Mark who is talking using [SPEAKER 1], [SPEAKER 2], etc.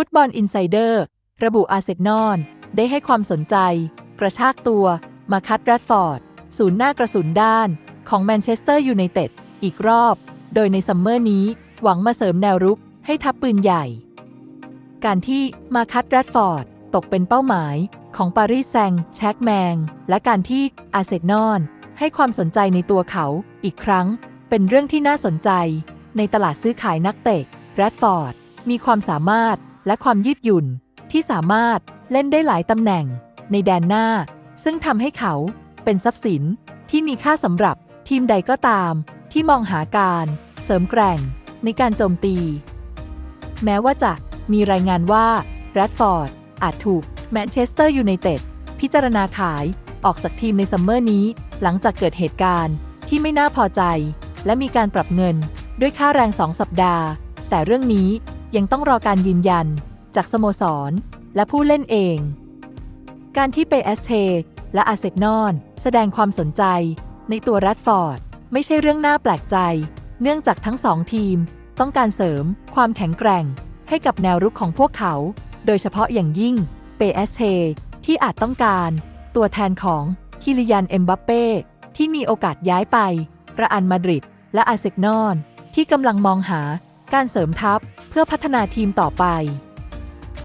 [SPEAKER 1] ฟุตบอลอินไซเดอร์ ระบุอาเซนอลได้ให้ความสนใจ กระชากตัว มาคัตแรดฟอร์ด ศูนย์หน้ากระสุนด้านของแมนเชสเตอร์ยูไนเต็ดอีกรอบ โดยในซัมเมอร์นี้ หวังมาเสริมแนวรุกให้ทัพปืนใหญ่ การที่มาคัตแรดฟอร์ด ตกเป็นเป้าหมายของปารีสแซงต์แชกแมง และการที่อาเซนอลให้ความสนใจในตัวเขาอีกครั้ง เป็นเรื่องที่น่าสนใจ ในตลาดซื้อขายนักเตะแรดฟอร์ดมีความสามารถ และความยืดหยุ่นที่สามารถเล่นได้หลายตำแหน่งในแดนหน้า ซึ่งทำให้เขาเป็นทรัพย์สินที่มีค่าสำหรับทีมใดก็ตาม ที่มองหาการเสริมแกร่งในการโจมตี แม้ว่าจะมีรายงานว่าแรดฟอร์ดอาจถูกแมนเชสเตอร์ยูไนเต็ดพิจารณาขายออกจากทีมในซัมเมอร์นี้ หลังจากเกิดเหตุการณ์ที่ไม่น่าพอใจ และมีการปรับเงินด้วยค่าแรง2สัปดาห์ แต่เรื่องนี้ ยังต้องรอการยืนยันจากสโมสร และผู้เล่นเอง การที่เปเอสเทและอาเซนอลแสดงความสนใจ ในตัวแรดฟอร์ด ไม่ใช่เรื่องน่าแปลกใจ เนื่องจากทั้งสองทีม ต้องการเสริมความแข็งแกร่ง ให้กับแนวรุกของพวกเขา โดยเฉพาะอย่างยิ่งเปเอสเทที่อาจต้องการ ตัวแทนของคิลิยันเอ็มบัปเป้ที่มีโอกาสย้ายไป ระอันมาดริดและอาเซนอลที่กำลังมองหา การเสริมทัพเพื่อพัฒนาทีมต่อไป